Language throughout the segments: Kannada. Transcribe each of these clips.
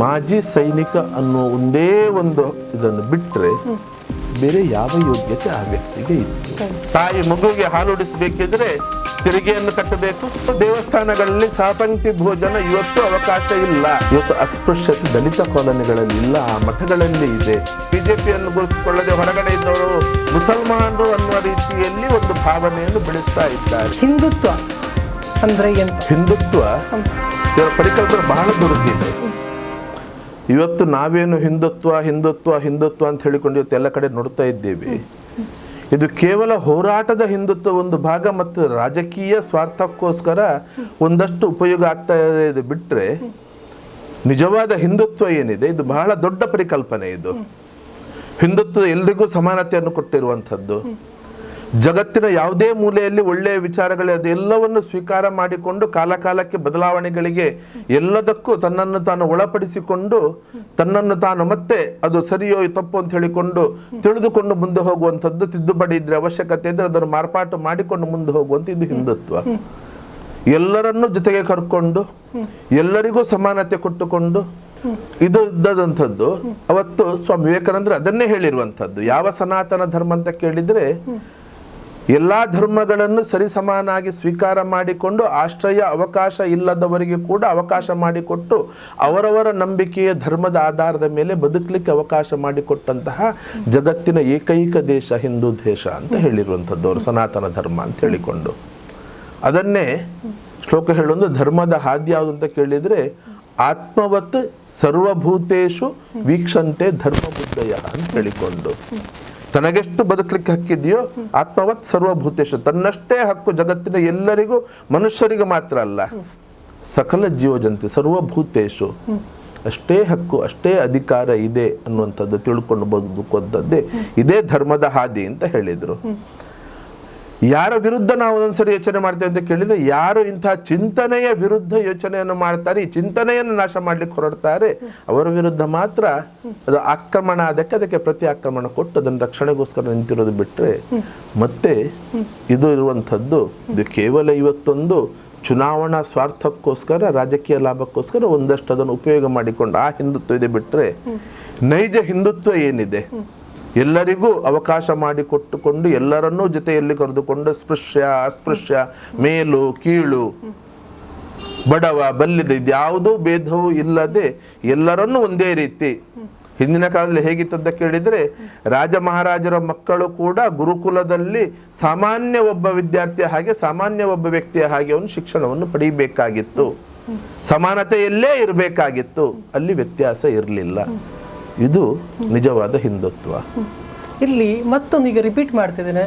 ಮಾಜಿ ಸೈನಿಕ ಅನ್ನೋ ಒಂದೇ ಒಂದು ಇದನ್ನು ಬಿಟ್ಟರೆ ಬೇರೆ ಯಾವ ಯೋಗ್ಯತೆ ಆ ವ್ಯಕ್ತಿಗೆ ಇತ್ತು ತಾಯಿ ಮಗುವಿಗೆ ಹಾಲುಡಿಸಬೇಕಿದ್ರೆ ತೆರಿಗೆಯನ್ನು ಕಟ್ಟಬೇಕು. ದೇವಸ್ಥಾನಗಳಲ್ಲಿ ಸಾಪಂಕ್ತಿ ಭೋಜನ ಇವತ್ತು ಅವಕಾಶ ಇಲ್ಲ. ಇವತ್ತು ಅಸ್ಪೃಶ್ಯತೆ ದಲಿತ ಕಾಲೋನಿಗಳಲ್ಲಿ ಇಲ್ಲ ಆ ಮಠಗಳಲ್ಲಿ ಇದೆ. ಬಿಜೆಪಿಯನ್ನು ಗುರುತಿಸಿಕೊಳ್ಳದೆ ಹೊರಗಡೆ ಇದ್ದವರು ಮುಸಲ್ಮಾನರು ಅನ್ನುವ ರೀತಿಯಲ್ಲಿ ಒಂದು ಭಾವನೆಯನ್ನು ಬೆಳೆಸ್ತಾ ಇದ್ದಾರೆ. ಹಿಂದುತ್ವ ಅಂದ್ರೆ ಹಿಂದುತ್ವ ಇವರ ಪರಿಕಲ್ಪನೆ ಬಹಳ ದುರ್ಗಿದೆ ಇವತ್ತು ನಾವೇನು ಹಿಂದುತ್ವ ಹಿಂದುತ್ವ ಹಿಂದುತ್ವ ಅಂತ ಹೇಳಿಕೊಂಡು ಇವತ್ತು ಎಲ್ಲ ಕಡೆ ನೋಡ್ತಾ ಇದ್ದೇವೆ. ಇದು ಕೇವಲ ಹೋರಾಟದ ಹಿಂದುತ್ವ ಒಂದು ಭಾಗ ಮತ್ತು ರಾಜಕೀಯ ಸ್ವಾರ್ಥಕ್ಕೋಸ್ಕರ ಒಂದಷ್ಟು ಉಪಯೋಗ ಆಗ್ತಾ ಇದೆ ಬಿಟ್ಟರೆ ನಿಜವಾದ ಹಿಂದುತ್ವ ಏನಿದೆ? ಇದು ಬಹಳ ದೊಡ್ಡ ಪರಿಕಲ್ಪನೆ ಇದು. ಹಿಂದುತ್ವ ಎಲ್ರಿಗೂ ಸಮಾನತೆಯನ್ನು ಕೊಟ್ಟಿರುವಂಥದ್ದು. ಜಗತ್ತಿನ ಯಾವುದೇ ಮೂಲೆಯಲ್ಲಿ ಒಳ್ಳೆಯ ವಿಚಾರಗಳು ಅದೆಲ್ಲವನ್ನು ಸ್ವೀಕಾರ ಮಾಡಿಕೊಂಡು ಕಾಲಕಾಲಕ್ಕೆ ಬದಲಾವಣೆಗಳಿಗೆ ಎಲ್ಲದಕ್ಕೂ ತನ್ನನ್ನು ತಾನು ಒಳಪಡಿಸಿಕೊಂಡು ತನ್ನನ್ನು ತಾನು ಮತ್ತೆ ಅದು ಸರಿಯೋ ತಪ್ಪು ಅಂತ ಹೇಳಿಕೊಂಡು ತಿಳಿದುಕೊಂಡು ಮುಂದೆ ಹೋಗುವಂಥದ್ದು ತಿದ್ದುಪಡಿ ಇದ್ರೆ ಅವಶ್ಯಕತೆ ಇದ್ರೆ ಅದನ್ನು ಮಾರ್ಪಾಟು ಮಾಡಿಕೊಂಡು ಮುಂದೆ ಹೋಗುವಂಥ ಇದು ಹಿಂದುತ್ವ. ಎಲ್ಲರನ್ನು ಜೊತೆಗೆ ಕರ್ಕೊಂಡು ಎಲ್ಲರಿಗೂ ಸಮಾನತೆ ಕೊಟ್ಟುಕೊಂಡು ಇದು ಇದ್ದದಂಥದ್ದು. ಅವತ್ತು ಸ್ವಾಮಿ ವಿವೇಕಾನಂದರು ಅದನ್ನೇ ಹೇಳಿರುವಂಥದ್ದು. ಯಾವ ಸನಾತನ ಧರ್ಮ ಅಂತ ಕೇಳಿದ್ರೆ ಎಲ್ಲಾ ಧರ್ಮಗಳನ್ನು ಸರಿಸಮಾನಾಗಿ ಸ್ವೀಕಾರ ಮಾಡಿಕೊಂಡು ಆಶ್ರಯ ಅವಕಾಶ ಇಲ್ಲದವರಿಗೆ ಕೂಡ ಅವಕಾಶ ಮಾಡಿಕೊಟ್ಟು ಅವರವರ ನಂಬಿಕೆಯ ಧರ್ಮದ ಆಧಾರದ ಮೇಲೆ ಬದುಕಲಿಕ್ಕೆ ಅವಕಾಶ ಮಾಡಿಕೊಟ್ಟಂತಹ ಜಗತ್ತಿನ ಏಕೈಕ ದೇಶ ಹಿಂದೂ ದೇಶ ಅಂತ ಹೇಳಿರುವಂಥದ್ದು ಅವರು ಸನಾತನ ಧರ್ಮ ಅಂತ ಹೇಳಿಕೊಂಡು. ಅದನ್ನೇ ಶ್ಲೋಕ ಹೇಳೋದು ಧರ್ಮದ ಹಾದಿ ಯಾವುದು ಅಂತ ಕೇಳಿದರೆ ಆತ್ಮವತ್ ಸರ್ವಭೂತೇಶು ವೀಕ್ಷಂತೆ ಧರ್ಮಬುದ್ಧಯ ಅಂತ ಹೇಳಿಕೊಂಡು. ತನಗೆಷ್ಟು ಬದುಕಲಿಕ್ಕೆ ಹಕ್ಕಿದೆಯೋ ಆತ್ಮವತ್ ಸರ್ವಭೂತೇಶ. ತನ್ನಷ್ಟೇ ಹಕ್ಕು ಜಗತ್ತಿನ ಎಲ್ಲರಿಗೂ ಮನುಷ್ಯರಿಗೆ ಮಾತ್ರ ಅಲ್ಲ, ಸಕಲ ಜೀವಜಂತಿ ಸರ್ವಭೂತೇಶು. ಅಷ್ಟೇ ಹಕ್ಕು, ಅಷ್ಟೇ ಅಧಿಕಾರ ಇದೆ ಅನ್ನುವಂಥದ್ದು ತಿಳ್ಕೊಂಡು ಬದುಕುವಂಥದ್ದೇ ಇದೇ ಧರ್ಮದ ಹಾದಿ ಅಂತ ಹೇಳಿದರು. ಯಾರ ವಿರುದ್ಧ ನಾವು ಒಂದೊಂದ್ಸರಿ ಯೋಚನೆ ಮಾಡ್ತೇವೆ ಅಂತ ಕೇಳಿದರೆ ಯಾರು ಇಂತಹ ಚಿಂತನೆಯ ವಿರುದ್ಧ ಯೋಚನೆಯನ್ನು ಮಾಡ್ತಾರೆ, ಈ ಚಿಂತನೆಯನ್ನು ನಾಶ ಮಾಡ್ಲಿಕ್ಕೆ ಹೊರಡ್ತಾರೆ, ಅವರ ವಿರುದ್ಧ ಮಾತ್ರ ಅದು ಆಕ್ರಮಣ ಅದಕ್ಕೆ ಅದಕ್ಕೆ ಪ್ರತಿ ಆಕ್ರಮಣ ಕೊಟ್ಟು ಅದನ್ನು ರಕ್ಷಣೆಗೋಸ್ಕರ ನಿಂತಿರೋದು ಬಿಟ್ಟರೆ ಮತ್ತೆ ಇದು ಇರುವಂಥದ್ದು, ಇದು ಕೇವಲ ಇವತ್ತೊಂದು ಚುನಾವಣಾ ಸ್ವಾರ್ಥಕ್ಕೋಸ್ಕರ, ರಾಜಕೀಯ ಲಾಭಕ್ಕೋಸ್ಕರ ಒಂದಷ್ಟು ಅದನ್ನು ಉಪಯೋಗ ಮಾಡಿಕೊಂಡು ಆ ಹಿಂದುತ್ವ ಇದೆ ಬಿಟ್ಟರೆ ನೈಜ ಹಿಂದುತ್ವ ಏನಿದೆ? ಎಲ್ಲರಿಗೂ ಅವಕಾಶ ಮಾಡಿಕೊಟ್ಟುಕೊಂಡು ಎಲ್ಲರನ್ನೂ ಜೊತೆಯಲ್ಲಿ ಕರೆದುಕೊಂಡು ಸ್ಪೃಶ್ಯ, ಅಸ್ಪೃಶ್ಯ, ಮೇಲು, ಕೀಳು, ಬಡವ, ಬಲ್ಲಿದ ಇದ್ಯಾವುದೂ ಭೇದವೂ ಇಲ್ಲದೆ ಎಲ್ಲರನ್ನೂ ಒಂದೇ ರೀತಿ. ಹಿಂದಿನ ಕಾಲದಲ್ಲಿ ಹೇಗಿತ್ತು ಅಂತ ಕೇಳಿದರೆ ರಾಜ ಮಹಾರಾಜರ ಮಕ್ಕಳು ಕೂಡ ಗುರುಕುಲದಲ್ಲಿ ಸಾಮಾನ್ಯ ಒಬ್ಬ ವಿದ್ಯಾರ್ಥಿಯ ಹಾಗೆ ಸಾಮಾನ್ಯ ಒಬ್ಬ ವ್ಯಕ್ತಿಯ ಹಾಗೆ ಅವನು ಶಿಕ್ಷಣವನ್ನು ಪಡೆಯಬೇಕಾಗಿತ್ತು ಸಮಾನತೆಯಲ್ಲೇ ಇರಬೇಕಾಗಿತ್ತು. ಅಲ್ಲಿ ವ್ಯತ್ಯಾಸ ಇರಲಿಲ್ಲ. ಇದು ನಿಜವಾದ ಹಿಂದುತ್ವ. ಇಲ್ಲಿ ಮತ್ತೊಂದು ಈಗ ರಿಪೀಟ್ ಮಾಡ್ತಿದ್ದೇನೆ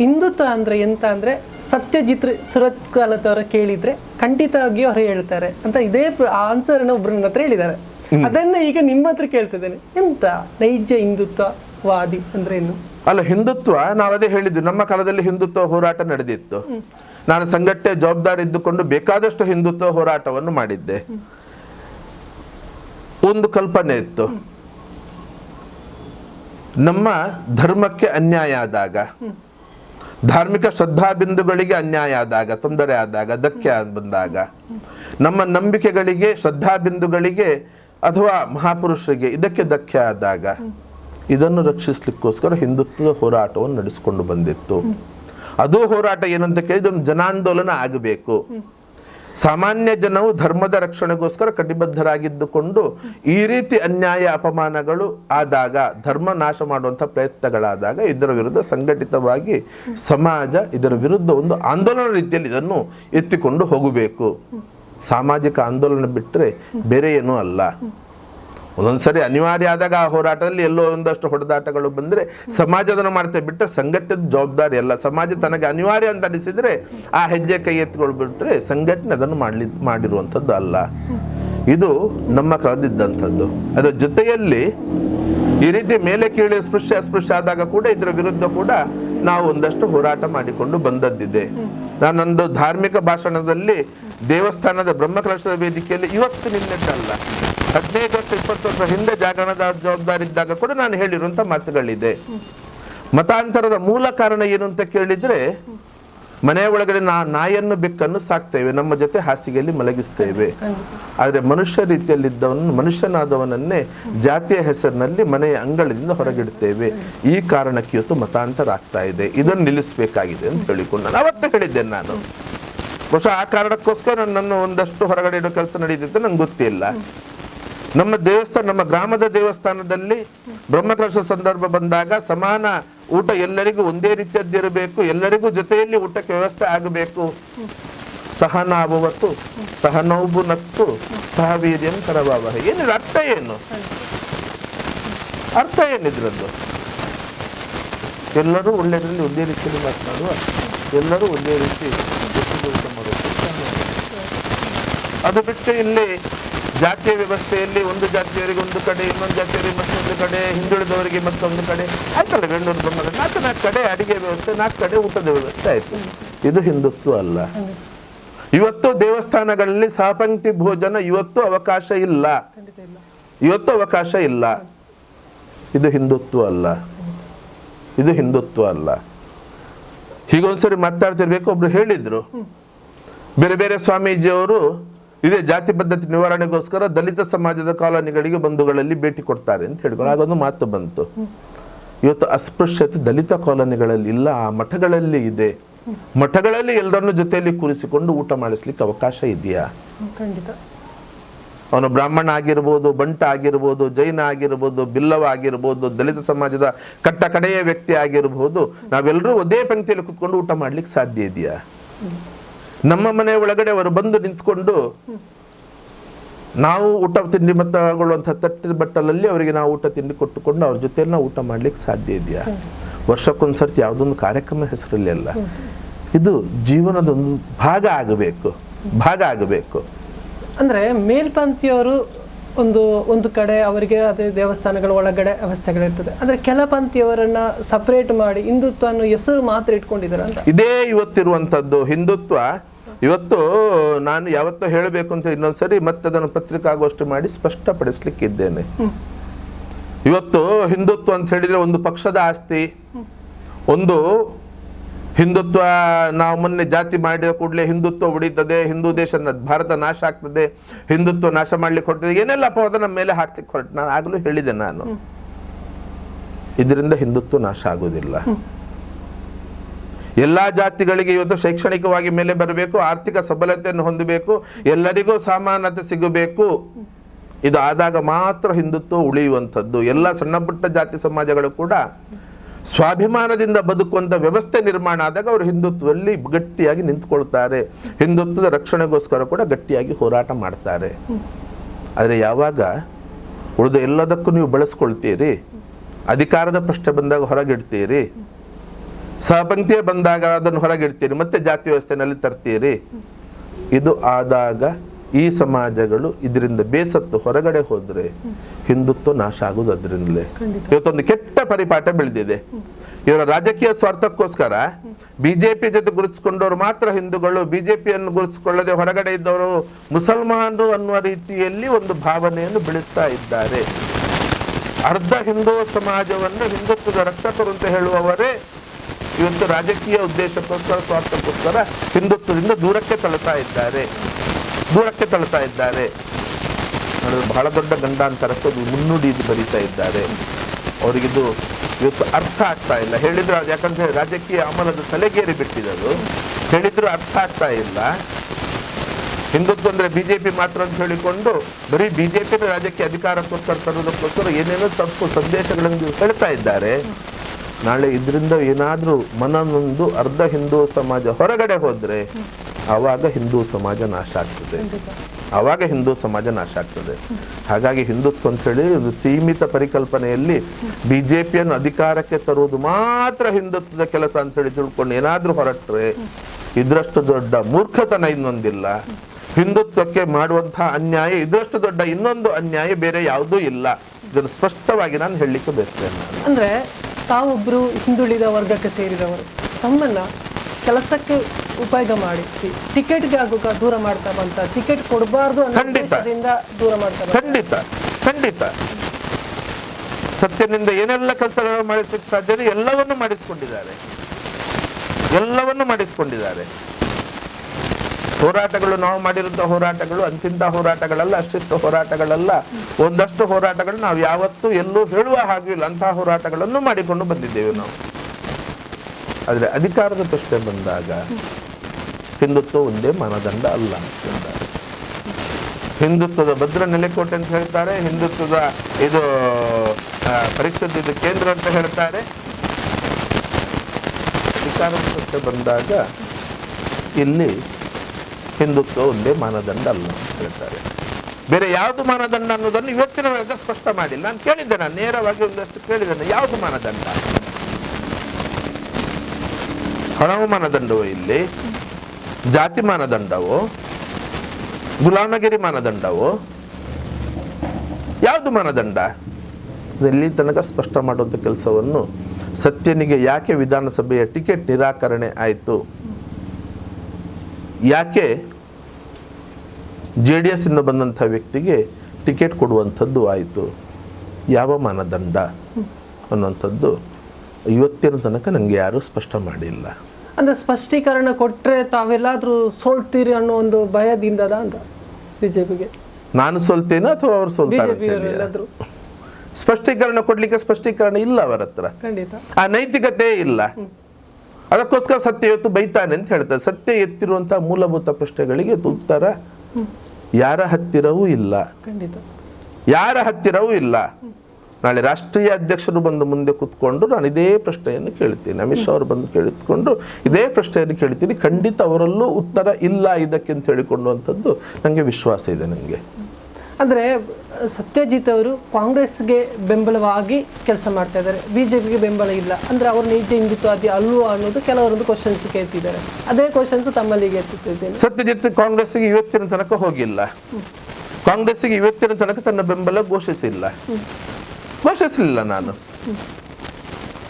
ಹಿಂದುತ್ವ ಅಂದ್ರೆ ಎಂತ ಅಂದರೆ ಸತ್ಯಜಿತ್ ಸುರತ್ಕಾಲದವರ ಕೇಳಿದ್ರೆ ಖಂಡಿತವಾಗಿಯೂ ಅವರು ಹೇಳ್ತಾರೆ ಅಂತ ಇದೇ ಆನ್ಸರ್ ಒಬ್ರು ನನ್ನ ಹತ್ರ ಹೇಳಿದ್ದಾರೆ ಅದನ್ನ ಈಗ ನಿಮ್ಮ ಹತ್ರ ಕೇಳ್ತಿದ್ದೇನೆ ಎಂತ? ನೈಜ ಹಿಂದುತ್ವವಾದಿ ಅಂದ್ರೆ ಏನು? ಅಲ್ಲ ಹಿಂದುತ್ವ ನಾವು ಅದೇ ಹೇಳಿದ್ದು ನಮ್ಮ ಕಾಲದಲ್ಲಿ ಹಿಂದುತ್ವ ಹೋರಾಟ ನಡೆದಿತ್ತು. ನಾನು ಸಂಘಟನೆ ಜವಾಬ್ದಾರಿ ಇದ್ದುಕೊಂಡು ಬೇಕಾದಷ್ಟು ಹಿಂದುತ್ವ ಹೋರಾಟವನ್ನು ಮಾಡಿದ್ದೆ. ಒಂದು ಕಲ್ಪನೆ ಇತ್ತು. ನಮ್ಮ ಧರ್ಮಕ್ಕೆ ಅನ್ಯಾಯ ಆದಾಗ, ಧಾರ್ಮಿಕ ಶ್ರದ್ಧಾಬಿಂದುಗಳಿಗೆ ಅನ್ಯಾಯ ಆದಾಗ, ತೊಂದರೆ ಆದಾಗ, ಧಕ್ಕೆ ಬಂದಾಗ, ನಮ್ಮ ನಂಬಿಕೆಗಳಿಗೆ, ಶ್ರದ್ಧಾಬಿಂದುಗಳಿಗೆ ಅಥವಾ ಮಹಾಪುರುಷರಿಗೆ ಇದಕ್ಕೆ ಧಕ್ಕೆ ಆದಾಗ, ಇದನ್ನು ರಕ್ಷಿಸ್ಲಿಕ್ಕೋಸ್ಕರ ಹಿಂದುತ್ವದ ಹೋರಾಟವನ್ನು ನಡೆಸಿಕೊಂಡು ಬಂದಿತ್ತು. ಅದು ಹೋರಾಟ ಏನಂತ ಕೇಳಿದ್ರೆ ಒಂದು ಜನಾಂದೋಲನ ಆಗಬೇಕು. ಸಾಮಾನ್ಯ ಜನವು ಧರ್ಮದ ರಕ್ಷಣೆಗೋಸ್ಕರ ಕಟಿಬದ್ಧರಾಗಿದ್ದುಕೊಂಡು ಈ ರೀತಿ ಅನ್ಯಾಯ, ಅಪಮಾನಗಳು ಆದಾಗ, ಧರ್ಮ ನಾಶ ಮಾಡುವಂಥ ಪ್ರಯತ್ನಗಳಾದಾಗ ಇದರ ವಿರುದ್ಧ ಸಂಘಟಿತವಾಗಿ ಸಮಾಜ ಇದರ ವಿರುದ್ಧ ಒಂದು ಆಂದೋಲನ ರೀತಿಯಲ್ಲಿ ಇದನ್ನು ಎತ್ತಿಕೊಂಡು ಹೋಗಬೇಕು. ಸಾಮಾಜಿಕ ಆಂದೋಲನ ಬಿಟ್ಟರೆ ಬೇರೆ ಏನೂ ಅಲ್ಲ. ಒಂದೊಂದ್ಸರಿ ಅನಿವಾರ್ಯ ಆದಾಗ ಆ ಹೋರಾಟದಲ್ಲಿ ಎಲ್ಲೋ ಒಂದಷ್ಟು ಹೊಡೆದಾಟಗಳು ಬಂದರೆ ಸಮಾಜ ಅದನ್ನು ಮಾಡ್ತೇವೆ ಬಿಟ್ಟರೆ ಸಂಘಟನೆ ಜವಾಬ್ದಾರಿ ಅಲ್ಲ. ಸಮಾಜ ತನಗೆ ಅನಿವಾರ್ಯ ಅಂತ ಅನಿಸಿದರೆ ಆ ಹೆಜ್ಜೆ ಕೈ ಎತ್ಕೊಳ್ಬಿಟ್ರೆ ಸಂಘಟನೆ ಅದನ್ನು ಮಾಡಲಿ, ಮಾಡಿರುವಂಥದ್ದು ಅಲ್ಲ. ಇದು ನಮ್ಮ ಕಳೆದಿದ್ದಂಥದ್ದು. ಅದರ ಜೊತೆಯಲ್ಲಿ ಈ ರೀತಿ ಮೇಲೆ ಕೀಳಿ ಸ್ಪೃಶ್ಯ, ಅಸ್ಪೃಶ್ಯ ಆದಾಗ ಕೂಡ ಇದರ ವಿರುದ್ಧ ಕೂಡ ನಾವು ಒಂದಷ್ಟು ಹೋರಾಟ ಮಾಡಿಕೊಂಡು ಬಂದದ್ದಿದೆ. ನಾನೊಂದು ಧಾರ್ಮಿಕ ಭಾಷಣದಲ್ಲಿ ದೇವಸ್ಥಾನದ ಬ್ರಹ್ಮಕಲಶದ ವೇದಿಕೆಯಲ್ಲಿ ಇವತ್ತು ನಿನ್ನೆದ್ದಲ್ಲ ಹದಿನೈದು ವರ್ಷ, ಇಪ್ಪತ್ತು ವರ್ಷ ಹಿಂದೆ ಜಾಗರಣದ ಜವಾಬ್ದಾರಿ ಇದ್ದಾಗ ಕೂಡ ನಾನು ಹೇಳಿರುವಂಥ ಮಾತುಗಳಿದೆ. ಮತಾಂತರದ ಮೂಲ ಕಾರಣ ಏನು ಅಂತ ಕೇಳಿದ್ರೆ ಮನೆಯ ಒಳಗಡೆ ನಾ, ನಾಯನ್ನು ಬೆಕ್ಕನ್ನು ಸಾಕ್ತೇವೆ, ನಮ್ಮ ಜೊತೆ ಹಾಸಿಗೆಯಲ್ಲಿ ಮಲಗಿಸ್ತೇವೆ. ಆದರೆ ಮನುಷ್ಯ ರೀತಿಯಲ್ಲಿದ್ದವನು ಮನುಷ್ಯನಾದವನನ್ನೇ ಜಾತಿಯ ಹೆಸರಿನಲ್ಲಿ ಮನೆಯ ಅಂಗಳದಿಂದ ಹೊರಗಿಡ್ತೇವೆ. ಈ ಕಾರಣಕ್ಕೆ ಇವತ್ತು ಮತಾಂತರ ಆಗ್ತಾ ಇದೆ. ಇದನ್ನು ನಿಲ್ಲಿಸಬೇಕಾಗಿದೆ ಅಂತ ಹೇಳಿಕೊಂಡು ನಾನು ಅವತ್ತು ಹೇಳಿದ್ದೆ ನಾನು. ಬಹುಶಃ ಆ ಕಾರಣಕ್ಕೋಸ್ಕರ ನನ್ನನ್ನು ಒಂದಷ್ಟು ಹೊರಗಡೆ ಇಡೋ ಕೆಲಸ ನಡೀತಿತ್ತು, ನಂಗೆ ಗೊತ್ತಿಲ್ಲ. ನಮ್ಮ ದೇವಸ್ಥಾನ, ನಮ್ಮ ಗ್ರಾಮದ ದೇವಸ್ಥಾನದಲ್ಲಿ ಬ್ರಹ್ಮಕಲಶ ಸಂದರ್ಭ ಬಂದಾಗ ಸಮಾನ ಊಟ ಎಲ್ಲರಿಗೂ ಒಂದೇ ರೀತಿಯದ್ದಿರಬೇಕು ಎಲ್ಲರಿಗೂ ಜೊತೆಯಲ್ಲಿ ಊಟಕ್ಕೆ ವ್ಯವಸ್ಥೆ ಆಗಬೇಕು. ಸಹನಾಭವತ್ತು ಸಹನೌಬು ನಕ್ಕು ಸಹವೀರ್ಯಂ ಕರಭಾವ ಏನಿದೆ ಅರ್ಥ ಏನು? ಅರ್ಥ ಏನಿದ್ರದ್ದು? ಎಲ್ಲರೂ ಒಳ್ಳೆಯದರಲ್ಲಿ ಒಂದೇ ರೀತಿಯಲ್ಲಿ ಮಾತನಾಡುವ, ಎಲ್ಲರೂ ಒಂದೇ ರೀತಿ ಅದು ಬಿಟ್ಟು ಇಲ್ಲಿ ಜಾತಿಯ ವ್ಯವಸ್ಥೆಯಲ್ಲಿ ಒಂದು ಜಾತಿಯವರಿಗೆ ಒಂದು ಕಡೆ, ಇನ್ನೊಂದು ಜಾತಿಯವರಿಗೆ ಮತ್ತೊಂದು ಕಡೆ, ಹಿಂದುಳಿದವರಿಗೆ ಮತ್ತೊಂದು ಕಡೆ ಆಯ್ತಲ್ಲ ಬೆಂಗಳೂರು ಬ್ರಹ್ಮದ ನಾಲ್ಕು ನಾಲ್ಕು ಕಡೆ ಅಡಿಗೆ ವ್ಯವಸ್ಥೆ, ನಾಲ್ಕು ಕಡೆ ಊಟದ ವ್ಯವಸ್ಥೆ ಆಯ್ತು. ಇದು ಹಿಂದುತ್ವ ಅಲ್ಲ. ಇವತ್ತು ದೇವಸ್ಥಾನಗಳಲ್ಲಿ ಸಹಪಂಕ್ತಿ ಭೋಜನ ಇವತ್ತು ಅವಕಾಶ ಇಲ್ಲ. ಇವತ್ತು ಅವಕಾಶ ಇಲ್ಲ. ಇದು ಹಿಂದುತ್ವ ಅಲ್ಲ. ಇದು ಹಿಂದುತ್ವ ಅಲ್ಲ. ಹೀಗೊಂದ್ಸರಿ ಮಾತಾಡ್ತಿರ್ಬೇಕು, ಒಬ್ರು ಹೇಳಿದ್ರು. ಬೇರೆ ಬೇರೆ ಸ್ವಾಮೀಜಿಯವರು ಇದೇ ಜಾತಿ ಪದ್ಧತಿ ನಿವಾರಣೆಗೋಸ್ಕರ ದಲಿತ ಸಮಾಜದ ಕಾಲೋನಿಗಳಿಗೆ ಬಂಧುಗಳಲ್ಲಿ ಭೇಟಿ ಕೊಡ್ತಾರೆ ಅಂತ ಹೇಳ್ಕೊಂಡು ಆಗೊಂದು ಮಾತು ಬಂತು. ಇವತ್ತು ಅಸ್ಪೃಶ್ಯತೆ ದಲಿತ ಕಾಲೋನಿಗಳಲ್ಲಿ ಇಲ್ಲ ಆ ಮಠಗಳಲ್ಲಿ ಇದೆ. ಮಠಗಳಲ್ಲಿ ಎಲ್ಲರನ್ನು ಜೊತೆಯಲ್ಲಿ ಕೂರಿಸಿಕೊಂಡು ಊಟ ಮಾಡಿಸ್ಲಿಕ್ಕೆ ಅವಕಾಶ ಇದೆಯಾ? ಅವನು ಬ್ರಾಹ್ಮಣ ಆಗಿರ್ಬೋದು ಬಂಟ ಆಗಿರ್ಬೋದು ಜೈನ ಆಗಿರ್ಬೋದು ಬಿಲ್ಲವ ಆಗಿರ್ಬೋದು ದಲಿತ ಸಮಾಜದ ಕಟ್ಟ ಕಡೆಯ ವ್ಯಕ್ತಿ ಆಗಿರ್ಬೋದು ನಾವೆಲ್ಲರೂ ಒಂದೇ ಪಂಕ್ತಿಯಲ್ಲಿ ಕುತ್ಕೊಂಡು ಊಟ ಮಾಡ್ಲಿಕ್ಕೆ ಸಾಧ್ಯ ಇದೆಯಾ? ನಮ್ಮ ಮನೆ ಒಳಗಡೆ ಅವರು ಬಂದು ನಿಂತ್ಕೊಂಡು ನಾವು ಊಟ ತಿಂಡಿ ಮತ್ತು ತಗೊಳ್ಳುವಂಥ ತಟ್ಟಿದ ಬಟ್ಟಲಲ್ಲಿ ಅವರಿಗೆ ನಾವು ಊಟ ತಿಂಡಿ ಕೊಟ್ಟುಕೊಂಡು ಅವ್ರ ಜೊತೆಯಲ್ಲಿ ನಾವು ಊಟ ಮಾಡ್ಲಿಕ್ಕೆ ಸಾಧ್ಯ ಇದೆಯಾ? ವರ್ಷಕ್ಕೊಂದ್ಸರ್ತಿ ಯಾವುದೊಂದು ಕಾರ್ಯಕ್ರಮ ಹೆಸರಲ್ಲಿ ಅಲ್ಲ. ಇದು ಜೀವನದ ಒಂದು ಭಾಗ ಆಗಬೇಕು ಭಾಗ ಆಗಬೇಕು. ಅಂದ್ರೆ ಮೇಲ್ಪಂಥಿಯವರು ಒಂದು ಒಂದು ಕಡೆ ಅವರಿಗೆ ಅದೇ ದೇವಸ್ಥಾನಗಳ ಒಳಗಡೆ ವ್ಯವಸ್ಥೆಗಳಿರ್ತದೆ. ಅಂದ್ರೆ ಕೆಲ ಪಂಥಿಯವರನ್ನು ಸಪರೇಟ್ ಮಾಡಿ ಹಿಂದುತ್ವ ಅನ್ನೋ ಹೆಸರು ಮಾತ್ರ ಇಟ್ಕೊಂಡಿದ್ದಾರೆ ಅಂತ ಇದೇ ಇವತ್ತಿರುವಂಥದ್ದು ಹಿಂದುತ್ವ ಇವತ್ತು ನಾನು ಯಾವತ್ತೋ ಹೇಳಬೇಕು ಅಂತ ಇನ್ನೊಂದ್ಸರಿ ಮತ್ತೆ ಅದನ್ನು ಪತ್ರಿಕಾಗೋಷ್ಠಿ ಮಾಡಿ ಸ್ಪಷ್ಟಪಡಿಸ್ಲಿಕ್ಕಿದ್ದೇನೆ. ಇವತ್ತು ಹಿಂದುತ್ವ ಅಂತ ಹೇಳಿದ್ರೆ ಒಂದು ಪಕ್ಷದ ಆಸ್ತಿ. ಒಂದು ಹಿಂದುತ್ವ ನಾವು ಮೊನ್ನೆ ಜಾತಿ ಮಾಡಿದ ಕೂಡಲೇ ಹಿಂದುತ್ವ ಉಳಿತದೆ ಹಿಂದೂ ದೇಶ ಭಾರತ ನಾಶ ಆಗ್ತದೆ ಹಿಂದುತ್ವ ನಾಶ ಮಾಡ್ಲಿಕ್ಕೆ ಹೊರಟಿದೆ ಏನೆಲ್ಲ ಅಪವಾದ ನಮ್ಮ ಮೇಲೆ ಹಾಕ್ಲಿಕ್ಕೆ ಹೊರಟು ನಾನು ಆಗಲೂ ಹೇಳಿದೆ ನಾನು. ಇದರಿಂದ ಹಿಂದುತ್ವ ನಾಶ ಆಗೋದಿಲ್ಲ ಎಲ್ಲಾ ಜಾತಿಗಳಿಗೆ ಇವತ್ತು ಶೈಕ್ಷಣಿಕವಾಗಿ ಮೇಲೆ ಬರಬೇಕು, ಆರ್ಥಿಕ ಸಬಲತೆಯನ್ನು ಹೊಂದಬೇಕು, ಎಲ್ಲರಿಗೂ ಸಮಾನತೆ ಸಿಗಬೇಕು. ಇದು ಆದಾಗ ಮಾತ್ರ ಹಿಂದುತ್ವ ಉಳಿಯುವಂಥದ್ದು. ಎಲ್ಲ ಸಣ್ಣ ಪುಟ್ಟ ಜಾತಿ ಸಮಾಜಗಳು ಕೂಡ ಸ್ವಾಭಿಮಾನದಿಂದ ಬದುಕುವಂತ ವ್ಯವಸ್ಥೆ ನಿರ್ಮಾಣ ಆದಾಗ ಅವರು ಹಿಂದುತ್ವದಲ್ಲಿ ಗಟ್ಟಿಯಾಗಿ ನಿಂತ್ಕೊಳ್ತಾರೆ. ಹಿಂದುತ್ವದ ರಕ್ಷಣೆಗೋಸ್ಕರ ಕೂಡ ಗಟ್ಟಿಯಾಗಿ ಹೋರಾಟ ಮಾಡ್ತಾರೆ. ಆದರೆ ಯಾವಾಗ ಉಳಿದ ಎಲ್ಲದಕ್ಕೂ ನೀವು ಬಳಸ್ಕೊಳ್ತೀರಿ, ಅಧಿಕಾರದ ಪ್ರಶ್ನೆ ಬಂದಾಗ ಹೊರಗಿಡ್ತೀರಿ ಸಹಪಂಕ್ತಿಯ ಬಂದಾಗ ಅದನ್ನು ಹೊರಗಿಡ್ತೀರಿ ಮತ್ತೆ ಜಾತಿ ವ್ಯವಸ್ಥೆನಲ್ಲಿ ತರ್ತೀರಿ. ಇದು ಆದಾಗ ಈ ಸಮಾಜಗಳು ಇದರಿಂದ ಬೇಸತ್ತು ಹೊರಗಡೆ ಹೋದ್ರೆ ಹಿಂದುತ್ವ ನಾಶ ಆಗುದು ಅದರಿಂದಲೇ. ಇವತ್ತೊಂದು ಕೆಟ್ಟ ಪರಿಪಾಠ ಬೆಳೆದಿದೆ. ಇವರ ರಾಜಕೀಯ ಸ್ವಾರ್ಥಕ್ಕೋಸ್ಕರ ಬಿಜೆಪಿ ಜೊತೆ ಗುರುತಿಸಿಕೊಂಡವರು ಮಾತ್ರ ಹಿಂದೂಗಳು ಬಿಜೆಪಿಯನ್ನು ಗುರುತಿಸಿಕೊಳ್ಳದೆ ಹೊರಗಡೆ ಇದ್ದವರು ಮುಸಲ್ಮಾನರು ಅನ್ನುವ ರೀತಿಯಲ್ಲಿ ಒಂದು ಭಾವನೆಯನ್ನು ಬೆಳೆಸ್ತಾ ಇದ್ದಾರೆ. ಅರ್ಧ ಹಿಂದೂ ಸಮಾಜವನ್ನು ಹಿಂದುತ್ವದ ರಕ್ಷಕರು ಅಂತ ಹೇಳುವವರೇ ಇವತ್ತು ರಾಜಕೀಯ ಉದ್ದೇಶಕ್ಕೋಸ್ಕರ, ಸ್ವಾರ್ಥಕ್ಕೋಸ್ಕರ ಹಿಂದುತ್ವದಿಂದ ದೂರಕ್ಕೆ ತಳ್ತಾ ಇದ್ದಾರೆ. ದೂರಕ್ಕೆ ತಳ್ತಾ ಇದ್ದಾರೆ. ಬಹಳ ದೊಡ್ಡ ಗಂಡಾಂತರಕ್ಕೆ ಮುನ್ನುಡಿ ಬರೀತಾ ಇದ್ದಾರೆ. ಅವರಿಗಿದು ಇವತ್ತು ಅರ್ಥ ಆಗ್ತಾ ಇಲ್ಲ. ಹೇಳಿದ್ರು ಯಾಕಂದ್ರೆ ರಾಜಕೀಯ ಅಮಲದ ತಲೆಗೇರಿ ಬಿಟ್ಟಿರೋದು ಹೇಳಿದ್ರು ಅರ್ಥ ಆಗ್ತಾ ಇಲ್ಲ. ಹಿಂದುತ್ವ ಅಂದ್ರೆ ಬಿಜೆಪಿ ಮಾತ್ರ ಅಂತ ಹೇಳಿಕೊಂಡು ಬರೀ ಬಿಜೆಪಿ ರಾಜಕೀಯ ಅಧಿಕಾರಕ್ಕೋಸ್ಕರ ತರೋದಕ್ಕೋಸ್ಕರ ಏನೇನೋ ತಪ್ಪು ಸಂದೇಶಗಳನ್ನು ಹೇಳ್ತಾ ಇದ್ದಾರೆ. ನಾಳೆ ಇದರಿಂದ ಏನಾದರೂ ಮನನೊಂದು ಅರ್ಧ ಹಿಂದೂ ಸಮಾಜ ಹೊರಗಡೆ ಹೋದರೆ ಆವಾಗ ಹಿಂದೂ ಸಮಾಜ ನಾಶ ಆಗ್ತದೆ. ಆವಾಗ ಹಿಂದೂ ಸಮಾಜ ನಾಶ ಆಗ್ತದೆ. ಹಾಗಾಗಿ ಹಿಂದುತ್ವ ಅಂತ ಹೇಳಿ ಒಂದು ಸೀಮಿತ ಪರಿಕಲ್ಪನೆಯಲ್ಲಿ ಬಿ ಜೆ ಪಿಯನ್ನು ಅಧಿಕಾರಕ್ಕೆ ತರುವುದು ಮಾತ್ರ ಹಿಂದುತ್ವದ ಕೆಲಸ ಅಂತ ಹೇಳಿ ತಿಳ್ಕೊಂಡು ಏನಾದರೂ ಹೊರಟ್ರೆ ಇದ್ರಷ್ಟು ದೊಡ್ಡ ಮೂರ್ಖತನ ಇನ್ನೊಂದಿಲ್ಲ. ಹಿಂದುತ್ವಕ್ಕೆ ಮಾಡುವಂತಹ ಅನ್ಯಾಯ, ಇದರಷ್ಟು ದೊಡ್ಡ ಇನ್ನೊಂದು ಅನ್ಯಾಯ ಬೇರೆ ಯಾವುದೂ ಇಲ್ಲ. ಇದನ್ನು ಸ್ಪಷ್ಟವಾಗಿ ನಾನು ಹೇಳಲಿಕ್ಕೆ ಬಯಸ್ತೇನೆ. ಅಂದ್ರೆ ತಾವೊಬ್ರು ಹಿಂದುಳಿದ ವರ್ಗಕ್ಕೆ ಸೇರಿದವರು. ತಮ್ಮನ್ನ ಕೆಲಸಕ್ಕೆ ಉಪಯೋಗ ಮಾಡಿ. ಟಿಕೆಟ್ಗೆ ಆಗೋಕ ದೂರ ಮಾಡ್ತಾ ಬಂತ. ಟಿಕೆಟ್ ಕೊಡಬಾರ್ದು ಅನ್ನೋ ಖಂಡಿತ. ದೂರ ಮಾಡ್ತಾ. ಖಂಡಿತ. ಖಂಡಿತ. ಸತ್ಯನಿಂದ ಏನೆಲ್ಲ ಕೆಲಸಗಳು ಮಾಡಿಸಲಿಕ್ಕೆ ಸಾಧ್ಯ ಎಲ್ಲವನ್ನು ಮಾಡಿಸ್ಕೊಂಡಿದ್ದಾರೆ. ಎಲ್ಲವನ್ನು ಮಾಡಿಸ್ಕೊಂಡಿದ್ದಾರೆ. ಹೋರಾಟಗಳು ನಾವು ಮಾಡಿರುವಂಥ ಹೋರಾಟಗಳು ಅಂತಿಂತ ಹೋರಾಟಗಳಲ್ಲ, ಅಷ್ಟಿಷ್ಟು ಹೋರಾಟಗಳಲ್ಲ. ಒಂದಷ್ಟು ಹೋರಾಟಗಳು ನಾವು ಯಾವತ್ತೂ ಎಲ್ಲೂ ಹೇಳುವ ಹಾಗೂ ಇಲ್ಲ. ಅಂತಹ ಹೋರಾಟಗಳನ್ನು ಮಾಡಿಕೊಂಡು ಬಂದಿದ್ದೇವೆ ನಾವು. ಆದರೆ ಅಧಿಕಾರದ ಪ್ರಶ್ನೆ ಬಂದಾಗ ಹಿಂದುತ್ವ ಒಂದೇ ಮಾನದಂಡ ಅಲ್ಲ ಹಿಂದುತ್ವದ ಭದ್ರ ನೆಲೆಕೋಟೆ ಅಂತ ಹೇಳ್ತಾರೆ. ಹಿಂದುತ್ವದ ಇದು ಪರಿಷತ್ ಕೇಂದ್ರ ಅಂತ ಹೇಳ್ತಾರೆ. ಅಧಿಕಾರದ ಪ್ರಶ್ನೆ ಬಂದಾಗ ಇಲ್ಲಿ ಹಿಂದುತ್ವ ಒಂದೇ ಮಾನದಂಡ ಅಲ್ಲ ಅಂತ ಹೇಳ್ತಾರೆ. ಬೇರೆ ಯಾವುದು ಮಾನದಂಡ ಅನ್ನೋದನ್ನು ಇವತ್ತಿನ ವರ್ಗ ಸ್ಪಷ್ಟ ಮಾಡಿಲ್ಲ. ನಾನು ಕೇಳಿದ್ದೆ, ನಾನು ನೇರವಾಗಿ ಒಂದಷ್ಟು ಕೇಳಿದ್ದೇನೆ, ಯಾವುದು ಮಾನದಂಡ? ಹಣವು ಮಾನದಂಡವೋ ಇಲ್ಲಿ? ಜಾತಿ ಮಾನದಂಡವೋ? ಗುಲಾಮಗಿರಿ ಮಾನದಂಡವೋ? ಯಾವುದು ಮಾನದಂಡ? ಇಲ್ಲಿ ತನಕ ಸ್ಪಷ್ಟ ಮಾಡುವಂಥ ಕೆಲಸವನ್ನು ಸತ್ಯನಿಗೆ ಯಾಕೆ ವಿಧಾನಸಭೆಯ ಟಿಕೆಟ್ ನಿರಾಕರಣೆ ಆಯಿತು? ಯಾಕೆ ಜೆ ಡಿ ಎಸ್ ಇಂದ ಬಂದಂಥ ವ್ಯಕ್ತಿಗೆ ಟಿಕೆಟ್ ಕೊಡುವಂಥದ್ದು ಆಯಿತು? ಯಾವ ಮಾನದಂಡ? ಅನ್ನುವಂಥದ್ದು ಇವತ್ತಿನ ತನಕ ನನಗೆ ಯಾರೂ ಸ್ಪಷ್ಟ ಮಾಡಿಲ್ಲ. ಅಂದ್ರೆ ಸ್ಪಷ್ಟೀಕರಣ ಕೊಟ್ರೆ ತಾವೆಲ್ಲಾದ್ರೂ ಸೋಲ್ತೀರಿ ಅನ್ನೋ ಒಂದು ಭಯದಿಂದ ಅಂತ ಬಿಜೆಪಿಗೆ? ನಾನು ಸೋಲ್ತೇನೆ ಅಥವಾ ಅವರು ಸೋಲ್ತಾರೆ ಸ್ಪಷ್ಟೀಕರಣ ಕೊಡ್ಲಿಕ್ಕೆ ಸ್ಪಷ್ಟೀಕರಣ ಇಲ್ಲ ಅವರ ಹತ್ರ. ಖಂಡಿತ. ಆ ನೈತಿಕತೆ ಇಲ್ಲ. ಅದಕ್ಕೋಸ್ಕರ ಸತ್ಯ ಇವತ್ತು ಬೈತಾನೆ ಅಂತ ಹೇಳ್ತಾರೆ. ಸತ್ಯ ಎತ್ತಿರುವಂತಹ ಮೂಲಭೂತ ಪ್ರಶ್ನೆಗಳಿಗೆ ಉತ್ತರ. ಯಾರ ಹತ್ತಿರವೂ ಇಲ್ಲ. ಖಂಡಿತ. ಯಾರ ಹತ್ತಿರವೂ ಇಲ್ಲ. ನಾಳೆ ರಾಷ್ಟ್ರೀಯ ಅಧ್ಯಕ್ಷರು ಬಂದು ಮುಂದೆ ಕೂತ್ಕೊಂಡು ನಾನು ಇದೇ ಪ್ರಶ್ನೆಯನ್ನು ಕೇಳ್ತೀನಿ. ಅಮಿತ್ ಶಾ ಅವರು ಬಂದು ಕೇಳಿತ್ಕೊಂಡು ಇದೇ ಪ್ರಶ್ನೆಯನ್ನು ಕೇಳ್ತೀನಿ. ಖಂಡಿತ ಅವರಲ್ಲೂ ಉತ್ತರ ಇಲ್ಲ ಇದಕ್ಕೆ ಅಂತ ಹೇಳಿಕೊಂಡುವಂಥದ್ದು ನನಗೆ ವಿಶ್ವಾಸ ಇದೆ ನನಗೆ. ಅಂದ್ರೆ ಸತ್ಯಜಿತ್ ಅವರು ಕಾಂಗ್ರೆಸ್ಗೆ ಬೆಂಬಲವಾಗಿ ಕೆಲಸ ಮಾಡ್ತಾ ಇದ್ದಾರೆ. ಪಿಗೆ ಬೆಂಬಲ ಇಲ್ಲ. ಅಂದರೆ ಅವ್ರ ನಿಜ ಅದು ಅಲ್ವಾ ಅನ್ನೋದು ಕೆಲವರೊಂದು ಕ್ವಶನ್ಸ್ ಕೇಳ್ತಿದ್ದಾರೆ. ಅದೇ ಕ್ವಶನ್ಸ್ ತಮ್ಮಲ್ಲಿಗೆ ಎತ್ತಿದ್ದೇನೆ ಸತ್ಯಜಿತ್ ಕಾಂಗ್ರೆಸ್ಗೆ ಇವತ್ತಿನ ತನಕ ಹೋಗಿಲ್ಲ. ಕಾಂಗ್ರೆಸ್ಗೆ ಇವತ್ತಿನ ತನಕ ತನ್ನ ಬೆಂಬಲ ಘೋಷಿಸಿಲ್ಲ. ಘೋಷಿಸಲಿಲ್ಲ ನಾನು.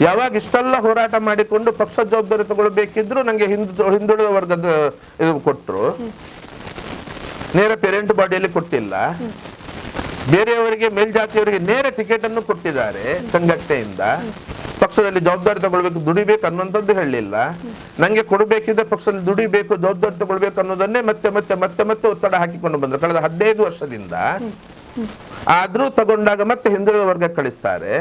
ಯಾವಾಗ ಇಷ್ಟೆಲ್ಲ ಹೋರಾಟ ಮಾಡಿಕೊಂಡು ಪಕ್ಷ ಜವಾಬ್ದಾರಿ ತಗೊಳ್ಬೇಕಿದ್ರು ನಂಗೆ ಹಿಂದು ಹಿಂದುಳಿದ ವರ್ಗದ ಇದು ಕೊಟ್ಟರು ನೇರ ಪೇರೆಂಟ್ ಬಾಡಿಯಲ್ಲಿ ಕೊಟ್ಟಿಲ್ಲ. ಬೇರೆಯವರಿಗೆ ಮೇಲ್ಜಾತಿಯವರಿಗೆ ನೇರ ಟಿಕೆಟ್ ಅನ್ನು ಕೊಟ್ಟಿದ್ದಾರೆ ಸಂಘಟನೆಯಿಂದ. ಪಕ್ಷದಲ್ಲಿ ಜವಾಬ್ದಾರಿ ತಗೊಳ್ಬೇಕು, ದುಡಿಬೇಕು ಅನ್ನುವಂಥದ್ದು ಹೇಳಲಿಲ್ಲ ನಂಗೆ ಕೊಡಬೇಕಿದ್ರೆ ಪಕ್ಷದಲ್ಲಿ ದುಡಿಬೇಕು, ಜವಾಬ್ದಾರಿ ತಗೊಳ್ಬೇಕು ಅನ್ನೋದನ್ನೇ ಮತ್ತೆ ಮತ್ತೆ ಮತ್ತೆ ಮತ್ತೆ ಒತ್ತಡ ಹಾಕಿಕೊಂಡು ಬಂದರು. ಕಳೆದ ಹದಿನೈದು ವರ್ಷದಿಂದ ಆದ್ರೂ ತಗೊಂಡಾಗ ಮತ್ತೆ ಹಿಂದುಳಿದ ವರ್ಗ ಕಳಿಸ್ತಾರೆ.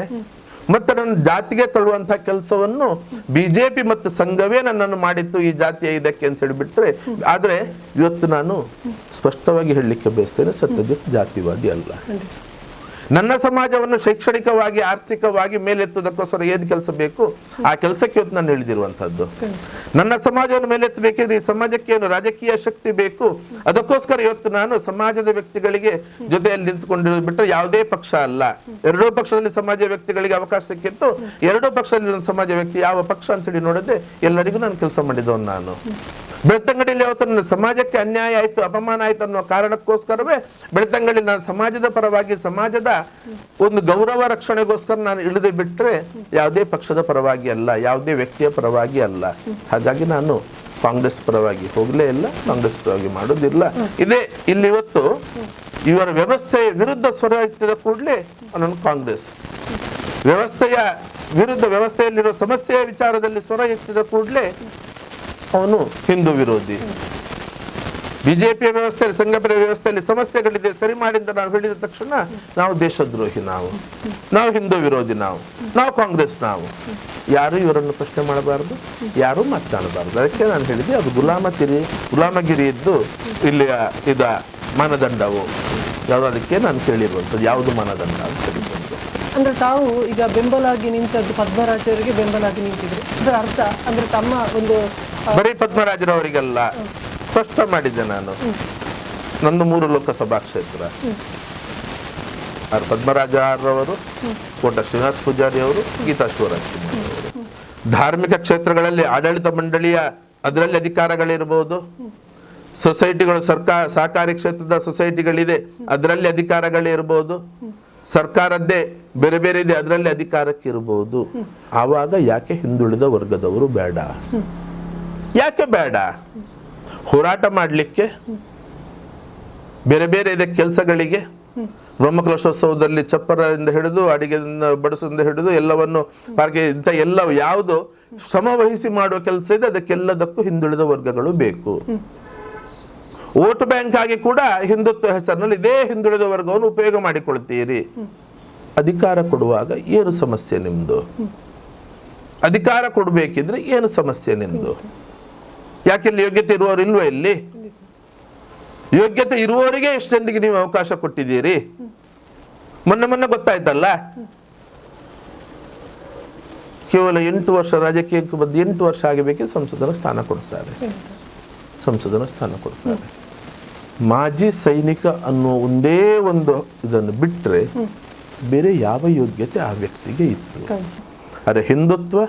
ಮತ್ತೆ ನನ್ನ ಜಾತಿಗೆ ತಳ್ಳುವಂಥ ಕೆಲಸವನ್ನು ಬಿಜೆಪಿ ಮತ್ತು ಸಂಘವೇ ನನ್ನನ್ನು ಮಾಡಿತ್ತು, ಈ ಜಾತಿಯ ಇದಕ್ಕೆ ಅಂತ ಹೇಳಿಬಿಟ್ರೆ, ಆದರೆ ಇವತ್ತು ನಾನು ಸ್ಪಷ್ಟವಾಗಿ ಹೇಳಲಿಕ್ಕೆ ಬಯಸ್ತೇನೆ, ಸತ್ಯಜಿತ್ ಜಾತಿವಾದಿ ಅಲ್ಲ. ನನ್ನ ಸಮಾಜವನ್ನು ಶೈಕ್ಷಣಿಕವಾಗಿ, ಆರ್ಥಿಕವಾಗಿ ಮೇಲೆತ್ತುವುದಕ್ಕೋಸ್ಕರ ಏನು ಕೆಲಸ ಬೇಕು? ಆ ಕೆಲಸಕ್ಕೆ ಇವತ್ತು ನಾನು ಹೇಳಿದಿರುವಂತದ್ದು ನನ್ನ ಸಮಾಜವನ್ನು ಮೇಲೆತ್ತಬೇಕಿದ್ರೆ ಈ ಸಮಾಜಕ್ಕೆ ಏನು ರಾಜಕೀಯ ಶಕ್ತಿ ಬೇಕು? ಅದಕ್ಕೋಸ್ಕರ ಇವತ್ತು ನಾನು ಸಮಾಜದ ವ್ಯಕ್ತಿಗಳಿಗೆ ಜೊತೆಯಲ್ಲಿ ನಿಂತುಕೊಂಡಿರೋದು ಬಿಟ್ಟರೆ ಯಾವುದೇ ಪಕ್ಷ ಅಲ್ಲ. ಎರಡೂ ಪಕ್ಷದಲ್ಲಿ ಸಮಾಜ ವ್ಯಕ್ತಿಗಳಿಗೆ ಅವಕಾಶ ಸಿಕ್ಕಿತ್ತು. ಎರಡೂ ಪಕ್ಷದಲ್ಲಿ ಸಮಾಜ ವ್ಯಕ್ತಿ ಯಾವ ಪಕ್ಷ ಅಂತೇಳಿ ನೋಡದೆ ಎಲ್ಲರಿಗೂ ನಾನು ಕೆಲಸ ಮಾಡಿದವನು ನಾನು. ಬೆಳ್ತಂಗಡಿಯಲ್ಲಿ ನನ್ನ ಸಮಾಜಕ್ಕೆ ಅನ್ಯಾಯ ಆಯ್ತು, ಅಪಮಾನ ಆಯ್ತು ಅನ್ನೋ ಕಾರಣಕ್ಕೋಸ್ಕರವೇ ಬೆಳ್ತಂಗಡಿ ನಾನು ಸಮಾಜದ ಪರವಾಗಿ, ಸಮಾಜದ ಒಂದು ಗೌರವ ರಕ್ಷಣೆಗೋಸ್ಕರ ನಾನು ಇಳಿದು ಬಿಟ್ರೆ ಯಾವುದೇ ಪಕ್ಷದ ಪರವಾಗಿ ಅಲ್ಲ, ಯಾವುದೇ ವ್ಯಕ್ತಿಯ ಪರವಾಗಿ ಅಲ್ಲ. ಹಾಗಾಗಿ ನಾನು ಕಾಂಗ್ರೆಸ್ ಪರವಾಗಿ ಹೋಗಲೇ ಇಲ್ಲ, ಕಾಂಗ್ರೆಸ್ ಪರವಾಗಿ ಮಾಡೋದಿಲ್ಲ. ಇದೇ ಇಲ್ಲಿ ಇವತ್ತು ಇವರ ವ್ಯವಸ್ಥೆಯ ವಿರುದ್ಧ ಸ್ವರ ಎತ್ತಿದ ಕೂಡಲೇ ನಾನು ಕಾಂಗ್ರೆಸ್. ವ್ಯವಸ್ಥೆಯ ವಿರುದ್ಧ ವ್ಯವಸ್ಥೆಯಲ್ಲಿರೋ ಸಮಸ್ಯೆಯ ವಿಚಾರದಲ್ಲಿ ಸ್ವರ ಎತ್ತಿದ ಕೂಡಲೇ ಅವನು ಹಿಂದೂ ವಿರೋಧಿ. ಬಿಜೆಪಿಯ ವ್ಯವಸ್ಥೆಯಲ್ಲಿ ಸಂಘಪರ ವ್ಯವಸ್ಥೆಯಲ್ಲಿ ಸಮಸ್ಯೆಗಳಿದೆ, ಸರಿ ಮಾಡಿದ ನಾವು ಹೇಳಿದ ತಕ್ಷಣ ನಾವು ದೇಶದ್ರೋಹಿ ನಾವು. ನಾವು ಹಿಂದೂ ವಿರೋಧಿ ನಾವು. ನಾವು ಕಾಂಗ್ರೆಸ್ ನಾವು. ಯಾರು ಇವರನ್ನು ಪ್ರಶ್ನೆ ಮಾಡಬಾರದು? ಯಾರು ಮಾತನಾಡಬಾರದು? ಅದಕ್ಕೆ ನಾನು ಹೇಳಿದೆ, ಅದು ಗುಲಾಮಗಿರಿ ಗುಲಾಮಗಿರಿ ಇದ್ದು ಇಲ್ಲಿಯ ಇದ ಮಾನದಂಡವು. ಯಾವುದು ಅದಕ್ಕೆ ನಾನು ಕೇಳಿರುವಂಥದ್ದು, ಯಾವುದು ಮಾನದಂಡ ಅಂತ ಹೇಳಿದ್ದು ಅಂದ್ರೆ ತಾವು ಈಗ ಬೆಂಬಲಾಗಿ ನಿಂತದ್ದು ಪದ್ಮರಾಜ್ ಅವರಿಗೆ ಬೆಂಬಲಾಗಿ ನಿಂತಿದ್ರು. ಅದರ ಅರ್ಥ ಅಂದ್ರೆ ತಮ್ಮ ಒಂದು ಬರೀ ಪದ್ಮರಾಜರವರಿಗೆಲ್ಲ, ಸ್ಪಷ್ಟ ಮಾಡಿದ್ದೆ ನಾನು. ನಂದು ಮೂರು ಲೋಕಸಭಾ ಕ್ಷೇತ್ರ. ಆರ್ ಪದ್ಮರಾಜ ಆರ್ರವರು ಕೋಟ ಶ್ರೀನಿವಾಸ ಪೂಜಾರಿ ಅವರು ಗೀತಾ ಶಿವರಾಜ್ಕುಮಾರ್ ಧಾರ್ಮಿಕ ಕ್ಷೇತ್ರಗಳಲ್ಲಿ ಆಡಳಿತ ಮಂಡಳಿಯ ಅದರಲ್ಲಿ ಅಧಿಕಾರಗಳಿರ್ಬೋದು. ಸೊಸೈಟಿಗಳು ಸರ್ಕಾರ ಸಹಕಾರಿ ಕ್ಷೇತ್ರದ ಸೊಸೈಟಿಗಳಿದೆ, ಅದರಲ್ಲಿ ಅಧಿಕಾರಗಳಿರ್ಬೋದು. ಸರ್ಕಾರದ್ದೇ ಬೇರೆ ಬೇರೆ ಇದೆ, ಅದರಲ್ಲಿ ಅಧಿಕಾರಕ್ಕೆ ಇರಬಹುದು ಆವಾಗ ಯಾಕೆ ಹಿಂದುಳಿದ ವರ್ಗದವರು ಬೇಡ? ಯಾಕೆ ಬೇಡ? ಹೋರಾಟ ಮಾಡಲಿಕ್ಕೆ? ಬೇರೆ ಬೇರೆ ಇದೆ ಕೆಲಸಗಳಿಗೆ? ಬ್ರಹ್ಮಕಲಶೋತ್ಸವದಲ್ಲಿ ಚಪ್ಪರದಿಂದ ಹಿಡಿದು ಅಡಿಗೆ ಬಡಿಸೋದಿಂದ ಹಿಡಿದು, ಎಲ್ಲವನ್ನು ಪಾರ್ಕೆ ಇಂಥ ಎಲ್ಲ ಯಾವುದು ಶ್ರಮ ಮಾಡುವ ಕೆಲಸ ಇದೆ, ಅದಕ್ಕೆಲ್ಲದಕ್ಕೂ ಹಿಂದುಳಿದ ವರ್ಗಗಳು ಬೇಕು. ವೋಟ್ ಬ್ಯಾಂಕ್ ಆಗಿ ಕೂಡ ಹಿಂದುತ್ವ ಹೆಸರಿನಲ್ಲಿ ಇದೇ ಹಿಂದುಳಿದ ವರ್ಗವನ್ನು ಉಪಯೋಗ ಮಾಡಿಕೊಳ್ತೀರಿ. ಅಧಿಕಾರ ಕೊಡುವಾಗ ಏನು ಸಮಸ್ಯೆ ನಿಮ್ಮದು ಅಧಿಕಾರ ಕೊಡಬೇಕಿದ್ರೆ ಏನು ಸಮಸ್ಯೆ ನಿಮ್ದು? ಯಾಕೆ ಇಲ್ಲಿ ಯೋಗ್ಯತೆ ಇರುವವರು ಇಲ್ವಾ ಇಲ್ಲಿ? ಯೋಗ್ಯತೆ ಇರುವವರಿಗೆ ಎಷ್ಟು ಜನರಿಗೆ ನೀವು ಅವಕಾಶ ಕೊಟ್ಟಿದ್ದೀರಿ? ಮೊನ್ನೆ ಮೊನ್ನೆ ಗೊತ್ತಾಯ್ತಲ್ಲ? ಕೇವಲ ಎಂಟು ವರ್ಷ ರಾಜಕೀಯಕ್ಕೆ ಬಂದು ಎಂಟು ವರ್ಷ ಆಗಬೇಕೆ ಸಂಸದನ ಸ್ಥಾನ ಕೊಡ್ತಾರೆ. ಸಂಸದನ ಸ್ಥಾನ ಕೊಡ್ತಾರೆ. ಮಾಜಿ ಸೈನಿಕ ಅನ್ನೋ ಒಂದೇ ಒಂದು ಇದನ್ನು ಬಿಟ್ಟರೆ ಬೇರೆ ಯಾವ ಯೋಗ್ಯತೆ ಆ ವ್ಯಕ್ತಿಗೆ ಇತ್ತು? ಅರೆ ಹಿಂದುತ್ವ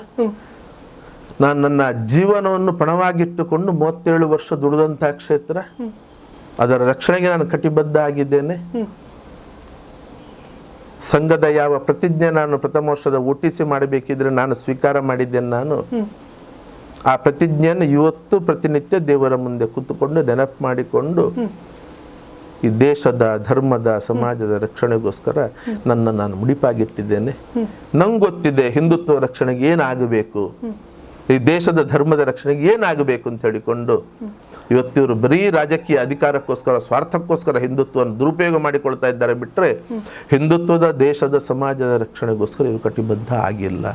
ನಾನು ನನ್ನ ಜೀವನವನ್ನು ಪಣವಾಗಿಟ್ಟುಕೊಂಡು ಮೂವತ್ತೇಳು ವರ್ಷ ದುಡಿದಂಥ ಕ್ಷೇತ್ರ, ಅದರ ರಕ್ಷಣೆಗೆ ನಾನು ಕಟಿಬದ್ಧ ಆಗಿದ್ದೇನೆ ಸಂಘದ ಯಾವ ಪ್ರತಿಜ್ಞೆ ನಾನು ಪ್ರಥಮ ವರ್ಷದ ಒಟ್ಟಿಸಿ ಮಾಡಬೇಕಿದ್ರೆ ನಾನು ಸ್ವೀಕಾರ ಮಾಡಿದ್ದೇನೆ ನಾನು. ಆ ಪ್ರತಿಜ್ಞೆಯನ್ನು ಇವತ್ತು ಪ್ರತಿನಿತ್ಯ ದೇವರ ಮುಂದೆ ಕೂತುಕೊಂಡು ನೆನಪು ಮಾಡಿಕೊಂಡು ಈ ದೇಶದ, ಧರ್ಮದ, ಸಮಾಜದ ರಕ್ಷಣೆಗೋಸ್ಕರ ನನ್ನ ನಾನು ಮುಡಿಪಾಗಿಟ್ಟಿದ್ದೇನೆ. ನಂಗೆ ಗೊತ್ತಿದೆ ಹಿಂದುತ್ವ ರಕ್ಷಣೆಗೆ ಏನಾಗಬೇಕು. ಈ ದೇಶದ ಧರ್ಮದ ರಕ್ಷಣೆಗೆ ಏನಾಗಬೇಕು ಅಂತ ಹೇಳಿಕೊಂಡು ಇವತ್ತಿವರು ಬರೀ ರಾಜಕೀಯ ಅಧಿಕಾರಕ್ಕೋಸ್ಕರ, ಸ್ವಾರ್ಥಕ್ಕೋಸ್ಕರ ಹಿಂದುತ್ವವನ್ನು ದುರುಪಯೋಗ ಮಾಡಿಕೊಳ್ತಾ ಇದ್ದಾರೆ ಬಿಟ್ಟರೆ ಹಿಂದುತ್ವದ ದೇಶದ ಸಮಾಜದ ರಕ್ಷಣೆಗೋಸ್ಕರ ಇವರು ಕಟಿಬದ್ಧ ಆಗಿಲ್ಲ.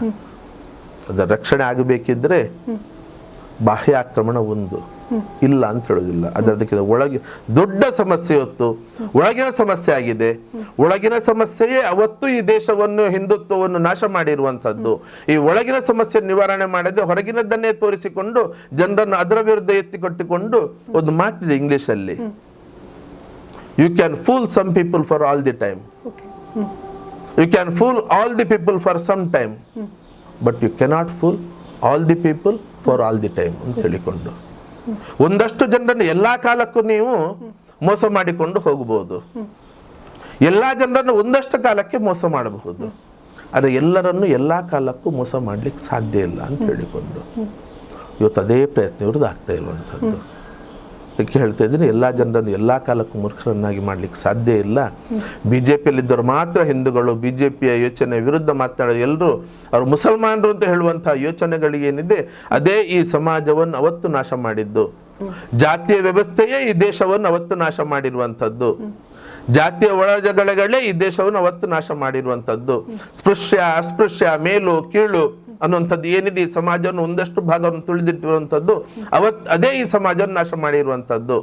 ಅದರ ರಕ್ಷಣೆ ಆಗಬೇಕಿದ್ರೆ ಬಾಹ್ಯ ಆಕ್ರಮಣ ಒಂದು. ಇಲ್ಲ ಅಂತ ಹೇಳೋದಿಲ್ಲ. ಅದಕ್ಕೆ ಒಳಗೆ ದೊಡ್ಡ ಸಮಸ್ಯೆ ಹೊತ್ತು ಒಳಗಿನ ಸಮಸ್ಯೆ ಆಗಿದೆ. ಒಳಗಿನ ಸಮಸ್ಯೆಯೇ ಅವತ್ತು ಈ ದೇಶವನ್ನು ಹಿಂದುತ್ವವನ್ನು ನಾಶ ಮಾಡಿರುವಂಥದ್ದು. ಈ ಒಳಗಿನ ಸಮಸ್ಯೆ ನಿವಾರಣೆ ಮಾಡದೆ ಹೊರಗಿನದ್ದನ್ನೇ ತೋರಿಸಿಕೊಂಡು ಜನರನ್ನು ಅದರ ವಿರುದ್ಧ ಎತ್ತಿಕೊಟ್ಟಿಕೊಂಡು ಒಂದು ಮಾತಿದೆ ಇಂಗ್ಲಿಷಲ್ಲಿ. You can fool some people for all the time you can fool all the people for some time but you cannot fool all the people for all the time ಅಂತ ಹೇಳಿಕೊಂಡು. ಒಂದಷ್ಟು ಜನರನ್ನು ಎಲ್ಲ ಕಾಲಕ್ಕೂ ನೀವು ಮೋಸ ಮಾಡಿಕೊಂಡು ಹೋಗಬಹುದು. ಎಲ್ಲ ಜನರನ್ನು ಒಂದಷ್ಟು ಕಾಲಕ್ಕೆ ಮೋಸ ಮಾಡಬಹುದು. ಆದರೆ ಎಲ್ಲರನ್ನು ಎಲ್ಲ ಕಾಲಕ್ಕೂ ಮೋಸ ಮಾಡಲಿಕ್ಕೆ ಸಾಧ್ಯ ಇಲ್ಲ ಅಂತ ಹೇಳಿಕೊಂಡು ಇವತ್ತು ಅದೇ ಪ್ರಯತ್ನ ಇವ್ರದ್ದು ಆಗ್ತಾ ಇರುವಂಥದ್ದು. ಅದಕ್ಕೆ ಹೇಳ್ತಾ ಇದ್ದೀನಿ, ಎಲ್ಲ ಜನರನ್ನು ಎಲ್ಲ ಕಾಲಕ್ಕೂ ಮೂರ್ಖರನ್ನಾಗಿ ಮಾಡ್ಲಿಕ್ಕೆ ಸಾಧ್ಯ ಇಲ್ಲ. ಬಿ ಜೆ ಪಿಯಲ್ಲಿದ್ದವರು ಮಾತ್ರ ಹಿಂದೂಗಳು ಬಿ ಜೆ ಪಿಯ ಯೋಚನೆ ವಿರುದ್ಧ ಮಾತನಾಡೋ ಎಲ್ಲರೂ ಅವರು ಮುಸಲ್ಮಾನರು ಅಂತ ಹೇಳುವಂತಹ ಯೋಚನೆಗಳಿಗೇನಿದೆ, ಅದೇ ಈ ಸಮಾಜವನ್ನು ಅವತ್ತು ನಾಶ ಮಾಡಿದ್ದು. ಜಾತಿಯ ವ್ಯವಸ್ಥೆಯೇ ಈ ದೇಶವನ್ನು ಅವತ್ತು ನಾಶ ಮಾಡಿರುವಂಥದ್ದು. ಜಾತಿಯ ಒಳಜಗಳಗಳೇ ಈ ದೇಶವನ್ನು ಅವತ್ತು ನಾಶ ಮಾಡಿರುವಂಥದ್ದು. ಸ್ಪೃಶ್ಯ, ಅಸ್ಪೃಶ್ಯ, ಮೇಲು, ಕೀಳು ಅನ್ನುವಂಥದ್ದು ಏನಿದೆ? ಈ ಸಮಾಜವನ್ನು ಒಂದಷ್ಟು ಭಾಗವನ್ನು ತುಳಿದಿಟ್ಟಿರುವಂಥದ್ದು. ಅವತ್ ಅದೇ ಈ ಸಮಾಜವನ್ನು ನಾಶ ಮಾಡಿರುವಂಥದ್ದು.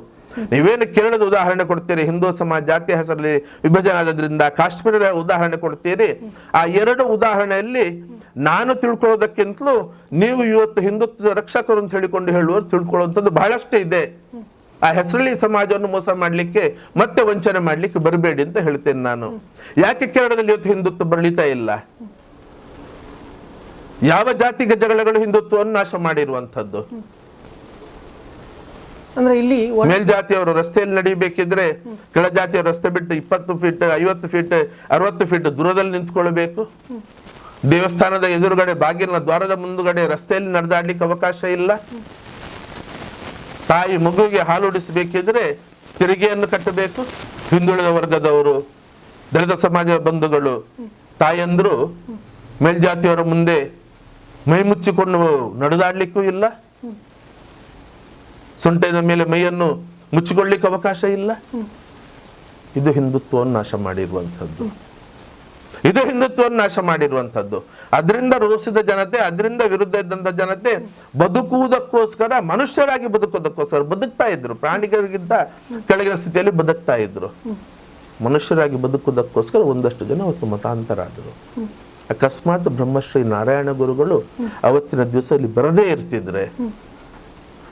ನೀವೇನು ಕೇರಳದ ಉದಾಹರಣೆ ಕೊಡ್ತೀರಿ? ಹಿಂದೂ ಸಮಾಜ ಜಾತಿ ಹೆಸರಲ್ಲಿ ವಿಭಜನೆ ಆಗೋದ್ರಿಂದ ಕಾಶ್ಮೀರದ ಉದಾಹರಣೆ ಕೊಡ್ತೀರಿ? ಆ ಎರಡು ಉದಾಹರಣೆಯಲ್ಲಿ ನಾನು ತಿಳ್ಕೊಳ್ಳೋದಕ್ಕಿಂತಲೂ ನೀವು ಇವತ್ತು ಹಿಂದುತ್ವದ ರಕ್ಷಕರು ಅಂತ ಹೇಳಿಕೊಂಡು ಹೇಳುವರು ತಿಳ್ಕೊಳ್ಳುವಂಥದ್ದು ಬಹಳಷ್ಟು ಇದೆ. ಆ ಹೆಸರಲ್ಲಿ ಸಮಾಜವನ್ನು ಮೋಸ ಮಾಡಲಿಕ್ಕೆ, ಮತ್ತೆ ವಂಚನೆ ಮಾಡಲಿಕ್ಕೆ ಬರಬೇಡಿ ಅಂತ ಹೇಳ್ತೇನೆ ನಾನು. ಯಾಕೆ ಕೇರಳದಲ್ಲಿ ಇವತ್ತು ಹಿಂದುತ್ವ ಬರಲಿತಾ ಇಲ್ಲ? ಯಾವ ಜಾತಿ ಜಗಳಗಳು ಹಿಂದುತ್ವವನ್ನು ನಾಶ ಮಾಡಿರುವಂಥದ್ದು? ಅಂದ್ರೆ ಇಲ್ಲಿ ಮೇಲ್ಜಾತಿಯವರು ರಸ್ತೆಯಲ್ಲಿ ನಡಿಬೇಕಿದ್ರೆ ಕೆಳಜಾತಿಯವರು ರಸ್ತೆ ಬಿಟ್ಟು ಇಪ್ಪತ್ತು ಫೀಟ್ ಐವತ್ತು ಫೀಟ್ ಅರವತ್ತು ಫೀಟ್ ದೂರದಲ್ಲಿ ನಿಂತ್ಕೊಳ್ಬೇಕು. ದೇವಸ್ಥಾನದ ಎದುರುಗಡೆ ಬಾಗಿಲಿನ ದ್ವಾರದ ಮುಂದುಗಡೆ ರಸ್ತೆಯಲ್ಲಿ ನಡೆದಾಡ್ಲಿಕ್ಕೆ ಅವಕಾಶ ಇಲ್ಲ. ತಾಯಿ ಮಗುವಿಗೆ ಹಾಲುಡಿಸಬೇಕಿದ್ರೆ ತೆರಿಗೆಯನ್ನು ಕಟ್ಟಬೇಕು. ಹಿಂದುಳಿದ ವರ್ಗದವರು ದಲಿತ ಸಮಾಜ ಬಂಧುಗಳು ತಾಯಂದ್ರು ಮೇಲ್ಜಾತಿಯವರ ಮುಂದೆ ಮೈ ಮುಚ್ಚಿಕೊಂಡು ನಡೆದಾಡ್ಲಿಕ್ಕೂ ಇಲ್ಲ. ಸೊಂಟೆನ ಮೇಲೆ ಮೈಯನ್ನು ಮುಚ್ಚಿಕೊಳ್ಳಿಕ್ಕೆ ಅವಕಾಶ ಇಲ್ಲ. ಇದು ಹಿಂದುತ್ವವನ್ನು ನಾಶ ಮಾಡಿರುವಂಥದ್ದು. ಇದು ಹಿಂದುತ್ವವನ್ನು ನಾಶ ಮಾಡಿರುವಂಥದ್ದು. ಅದರಿಂದ ರೋಸಿದ ಜನತೆ, ಅದರಿಂದ ವಿರುದ್ಧ ಇದ್ದಂಥ ಜನತೆ ಬದುಕುವುದಕ್ಕೋಸ್ಕರ, ಮನುಷ್ಯರಾಗಿ ಬದುಕೋದಕ್ಕೋಸ್ಕರ ಬದುಕ್ತಾ ಇದ್ರು. ಪ್ರಾಣಿಗಳಿಗಿಂತ ಕೆಳಗಿನ ಸ್ಥಿತಿಯಲ್ಲಿ ಬದುಕ್ತಾ ಇದ್ರು. ಮನುಷ್ಯರಾಗಿ ಬದುಕುವುದಕ್ಕೋಸ್ಕರ ಒಂದಷ್ಟು ಜನ ಅವತ್ತು ಮತಾಂತರ ಆದರು ಅಕಸ್ಮಾತ್ ಬ್ರಹ್ಮಶ್ರೀ ನಾರಾಯಣ ಗುರುಗಳು ಅವತ್ತಿನ ದಿವಸ ಇಲ್ಲಿ ಬರದೇ ಇರ್ತಿದ್ರೆ,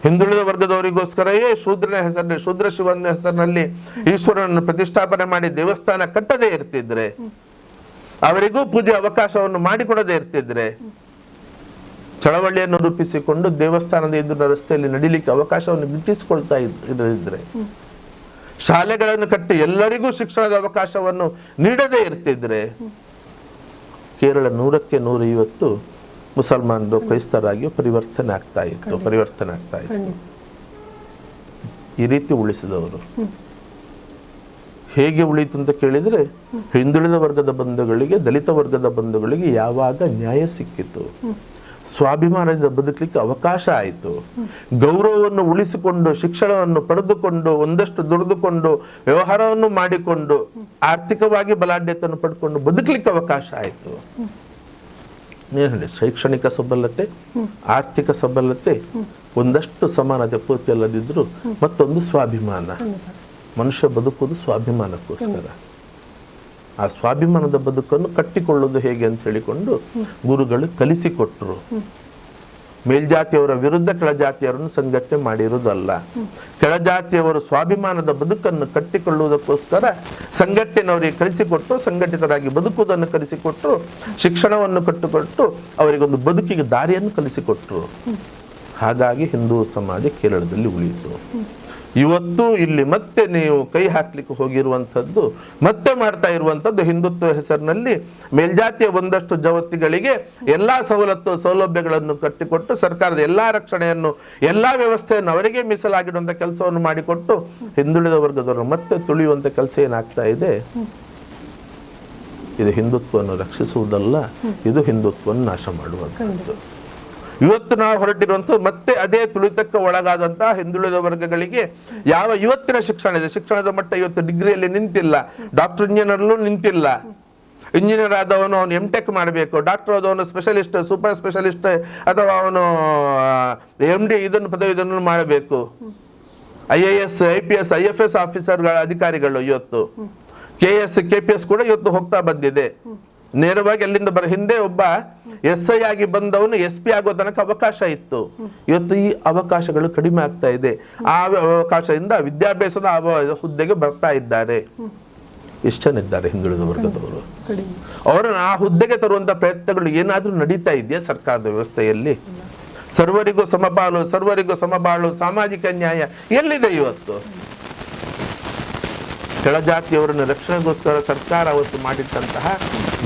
ಹಿಂದುಳಿದ ವರ್ಗದವರಿಗೋಸ್ಕರವೇ ಶೂದ್ರನ ಹೆಸರಲ್ಲಿ ಶೂದ್ರ ಶಿವನ ಹೆಸರಿನಲ್ಲಿ ಈಶ್ವರನನ್ನು ಪ್ರತಿಷ್ಠಾಪನೆ ಮಾಡಿ ದೇವಸ್ಥಾನ ಕಟ್ಟದೇ ಇರ್ತಿದ್ರೆ, ಅವರಿಗೂ ಪೂಜೆ ಅವಕಾಶವನ್ನು ಮಾಡಿಕೊಡದೇ ಇರ್ತಿದ್ರೆ ಚಳವಳಿಯನ್ನು ರೂಪಿಸಿಕೊಂಡು ದೇವಸ್ಥಾನದ ಎದುರಿನ ರಸ್ತೆಯಲ್ಲಿ ನಡಿಲಿಕ್ಕೆ ಅವಕಾಶವನ್ನು ಗಿಟ್ಟಿಸಿಕೊಳ್ತಾ ಇರದಿದ್ರೆ ಶಾಲೆಗಳನ್ನು ಕಟ್ಟಿ ಎಲ್ಲರಿಗೂ ಶಿಕ್ಷಣದ ಅವಕಾಶವನ್ನು ನೀಡದೇ ಇರ್ತಿದ್ರೆ ಕೇರಳ ನೂರಕ್ಕೆ ನೂರ ಇವತ್ತು ಮುಸಲ್ಮಾನರು ಕ್ರೈಸ್ತರಾಗಿ ಪರಿವರ್ತನೆ ಆಗ್ತಾ ಇತ್ತು ಪರಿವರ್ತನೆ ಆಗ್ತಾ ಇತ್ತು. ಈ ರೀತಿ ಉಳಿಸಿದವರು. ಹೇಗೆ ಉಳಿತು ಅಂತ ಕೇಳಿದ್ರೆ ಹಿಂದುಳಿದ ವರ್ಗದ ಬಂಧುಗಳಿಗೆ ದಲಿತ ವರ್ಗದ ಬಂಧುಗಳಿಗೆ ಯಾವಾಗ ನ್ಯಾಯ ಸಿಕ್ಕಿತು ಸ್ವಾಭಿಮಾನದಿಂದ ಬದುಕಲಿಕ್ಕೆ ಅವಕಾಶ ಆಯಿತು. ಗೌರವವನ್ನು ಉಳಿಸಿಕೊಂಡು, ಶಿಕ್ಷಣವನ್ನು ಪಡೆದುಕೊಂಡು, ಒಂದಷ್ಟು ದುಡಿದುಕೊಂಡು, ವ್ಯವಹಾರವನ್ನು ಮಾಡಿಕೊಂಡು, ಆರ್ಥಿಕವಾಗಿ ಬಲಾಢ್ಯತೆಯನ್ನು ಪಡ್ಕೊಂಡು ಬದುಕಲಿಕ್ಕೆ ಅವಕಾಶ ಆಯಿತು. ಏನು ಶೈಕ್ಷಣಿಕ ಸಬಲತೆ, ಆರ್ಥಿಕ ಸಬಲತೆ, ಒಂದಷ್ಟು ಸಮಾನತೆ ಪೂರ್ತಿ ಅಲ್ಲದಿದ್ರು ಮತ್ತೊಂದು ಸ್ವಾಭಿಮಾನ. ಮನುಷ್ಯ ಬದುಕುವುದು ಸ್ವಾಭಿಮಾನಕ್ಕೋಸ್ಕರ. ಆ ಸ್ವಾಭಿಮಾನದ ಬದುಕನ್ನು ಕಟ್ಟಿಕೊಳ್ಳುವುದು ಹೇಗೆ ಅಂತ ಹೇಳಿಕೊಂಡು ಗುರುಗಳು ಕಲಿಸಿಕೊಟ್ಟರು ಮೇಲ್ಜಾತಿಯವರ ವಿರುದ್ಧ ಕೆಳಜಾತಿಯವರನ್ನು ಸಂಘಟನೆ ಮಾಡಿರುವುದಲ್ಲ. ಕೆಳಜಾತಿಯವರು ಸ್ವಾಭಿಮಾನದ ಬದುಕನ್ನು ಕಟ್ಟಿಕೊಳ್ಳುವುದಕ್ಕೋಸ್ಕರ ಸಂಘಟನೆಯವರಿಗೆ ಕಲಿಸಿಕೊಟ್ಟು, ಸಂಘಟಿತರಾಗಿ ಬದುಕುವುದನ್ನು ಕಲಿಸಿಕೊಟ್ಟರು ಶಿಕ್ಷಣವನ್ನು ಕಟ್ಟಿಕೊಟ್ಟು, ಅವರಿಗೊಂದು ಬದುಕಿಗೆ ದಾರಿಯನ್ನು ಕಲಿಸಿಕೊಟ್ಟರು ಹಾಗಾಗಿ ಹಿಂದೂ ಸಮಾಜ ಕೇರಳದಲ್ಲಿ ಉಳಿಯಿತು. ಇವತ್ತು ಇಲ್ಲಿ ಮತ್ತೆ ನೀವು ಕೈ ಹಾಕ್ಲಿಕ್ಕೆ ಹೋಗಿರುವಂಥದ್ದು, ಮತ್ತೆ ಮಾಡ್ತಾ ಇರುವಂಥದ್ದು ಹಿಂದುತ್ವ ಹೆಸರಿನಲ್ಲಿ ಮೇಲ್ಜಾತಿಯ ಒಂದಷ್ಟು ಜವತ್ತಿಗಳಿಗೆ ಎಲ್ಲ ಸವಲತ್ತು ಸೌಲಭ್ಯಗಳನ್ನು ಕಟ್ಟಿಕೊಟ್ಟು ಸರ್ಕಾರದ ಎಲ್ಲ ರಕ್ಷಣೆಯನ್ನು, ಎಲ್ಲ ವ್ಯವಸ್ಥೆಯನ್ನು ಅವರಿಗೆ ಮೀಸಲಾಗಿಡುವಂಥ ಕೆಲಸವನ್ನು ಮಾಡಿಕೊಟ್ಟು ಹಿಂದುಳಿದ ವರ್ಗದವರು ಮತ್ತೆ ತುಳಿಯುವಂಥ ಕೆಲಸ ಏನಾಗ್ತಾ ಇದೆ? ಇದು ಹಿಂದುತ್ವವನ್ನು ರಕ್ಷಿಸುವುದಲ್ಲ, ಇದು ಹಿಂದುತ್ವವನ್ನು ನಾಶ ಮಾಡುವಂಥದ್ದು. ಇವತ್ತು ನಾವು ಹೊರಟಿರುವಂಥ ಮತ್ತೆ ಅದೇ ತುಳಿತಕ್ಕೆ ಒಳಗಾದಂತಹ ಹಿಂದುಳಿದ ವರ್ಗಗಳಿಗೆ ಯಾವ ಇವತ್ತಿನ ಶಿಕ್ಷಣ ಇದೆ? ಶಿಕ್ಷಣದ ಮಟ್ಟ ಇವತ್ತು ಡಿಗ್ರಿಯಲ್ಲಿ ನಿಂತಿಲ್ಲ. ಡಾಕ್ಟರ್ ಇಂಜಿನಿಯರ್ಲ್ಲೂ ನಿಂತಿಲ್ಲ. ಇಂಜಿನಿಯರ್ ಆದವನು ಅವನು ಎಂ ಟೆಕ್ ಮಾಡಬೇಕು. ಡಾಕ್ಟರ್ ಆದವನು ಸ್ಪೆಷಲಿಸ್ಟ್ ಸೂಪರ್ ಸ್ಪೆಷಲಿಸ್ಟ್ ಅಥವಾ ಅವನು ಎಂ ಡಿ ಇದನ್ನು, ಪದವಿ ಇದನ್ನು ಮಾಡಬೇಕು. I A S I P S I F S ಆಫೀಸರ್ಗಳ ಅಧಿಕಾರಿಗಳು ಇವತ್ತು. K S K P S ಕೂಡ ಇವತ್ತು ಹೋಗ್ತಾ ಬಂದಿದೆ. ನೇರವಾಗಿ ಅಲ್ಲಿಂದ ಬರ ಹಿಂದೆ ಒಬ್ಬ ಎಸ್ ಐ ಆಗಿ ಬಂದವನು ಎಸ್ ಪಿ ಆಗೋ ತನಕ ಅವಕಾಶ ಇತ್ತು. ಇವತ್ತು ಈ ಅವಕಾಶಗಳು ಕಡಿಮೆ ಆಗ್ತಾ ಇದೆ. ಆ ಅವಕಾಶದಿಂದ ವಿದ್ಯಾಭ್ಯಾಸದ ಹುದ್ದೆಗೆ ಬರ್ತಾ ಇದ್ದಾರೆ. ಎಷ್ಟು ಜನ ಇದ್ದಾರೆ ಹಿಂದುಳಿದ ವರ್ಗದವರು? ಅವರನ್ನು ಆ ಹುದ್ದೆಗೆ ತರುವಂತ ಪ್ರಯತ್ನಗಳು ಏನಾದರೂ ನಡೀತಾ ಇದೆಯಾ ಸರ್ಕಾರದ ವ್ಯವಸ್ಥೆಯಲ್ಲಿ? ಸರ್ವರಿಗೂ ಸಮಪಾಲು ಸರ್ವರಿಗೂ ಸಮಬಾಳು, ಸಾಮಾಜಿಕ ನ್ಯಾಯ ಎಲ್ಲಿದೆ ಇವತ್ತು? ಕೆಳಜಾತಿಯವರನ್ನು ರಕ್ಷಣೆಗೋಸ್ಕರ ಸರ್ಕಾರ ಅವತ್ತು ಮಾಡಿದ್ದಂತಹ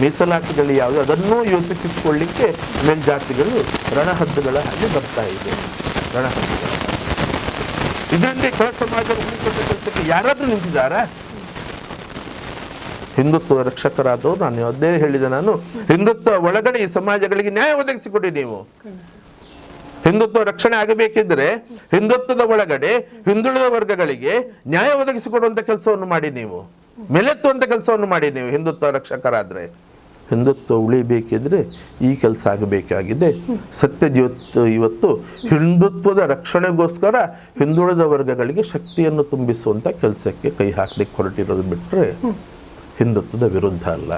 ಮೀಸಲಾತಿಗಳು ಯಾವುದು, ಅದನ್ನೂ ಕಿತ್ಕೊಳ್ಳಿಕ್ಕೆ ಮೇಲ್ಜಾತಿಗಳು ರಣಹದ್ದುಗಳ ಹಾಗೆ ಬರ್ತಾ ಇದೆ. ರಣಹದ್ದುಗಳ. ಇದರಿಂದ ಕೆಳ ಉಳಿಕೊಂಡ ಕೆಲಸಕ್ಕೆ ಯಾರಾದರೂ ನಿಂತಿದ್ದಾರಾ? ಹಿಂದುತ್ವ ರಕ್ಷಕರಾದವರು, ನಾನು ಅದೇ ಹೇಳಿದೆ ನಾನು, ಹಿಂದುತ್ವ ಒಳಗಡೆ ಈ ಸಮಾಜಗಳಿಗೆ ನ್ಯಾಯ ಒದಗಿಸಿಕೊಡಿ ನೀವು. ಹಿಂದುತ್ವ ರಕ್ಷಣೆ ಆಗಬೇಕಿದ್ರೆ ಹಿಂದುತ್ವದ ಒಳಗಡೆ, ಹಿಂದುಳಿದ ವರ್ಗಗಳಿಗೆ ನ್ಯಾಯ ಒದಗಿಸಿಕೊಡುವಂತ ಕೆಲಸವನ್ನು ಮಾಡಿ ನೀವು. ಮೆಲೆತ್ತುವಂತ ಕೆಲಸವನ್ನು ಮಾಡಿ ನೀವು ಹಿಂದುತ್ವ ರಕ್ಷಕರಾದ್ರೆ. ಹಿಂದುತ್ವ ಉಳಿಬೇಕಿದ್ರೆ ಈ ಕೆಲಸ ಆಗಬೇಕಾಗಿದೆ. ಸತ್ಯಜೀವತ್ತು ಇವತ್ತು ಹಿಂದುತ್ವದ ರಕ್ಷಣೆಗೋಸ್ಕರ ಹಿಂದುಳಿದ ವರ್ಗಗಳಿಗೆ ಶಕ್ತಿಯನ್ನು ತುಂಬಿಸುವಂಥ ಕೆಲಸಕ್ಕೆ ಕೈ ಹಾಕ್ಲಿಕ್ಕೆ ಹೊರಟಿರೋದು ಬಿಟ್ರೆ ಹಿಂದುತ್ವದ ವಿರುದ್ಧ ಅಲ್ಲ.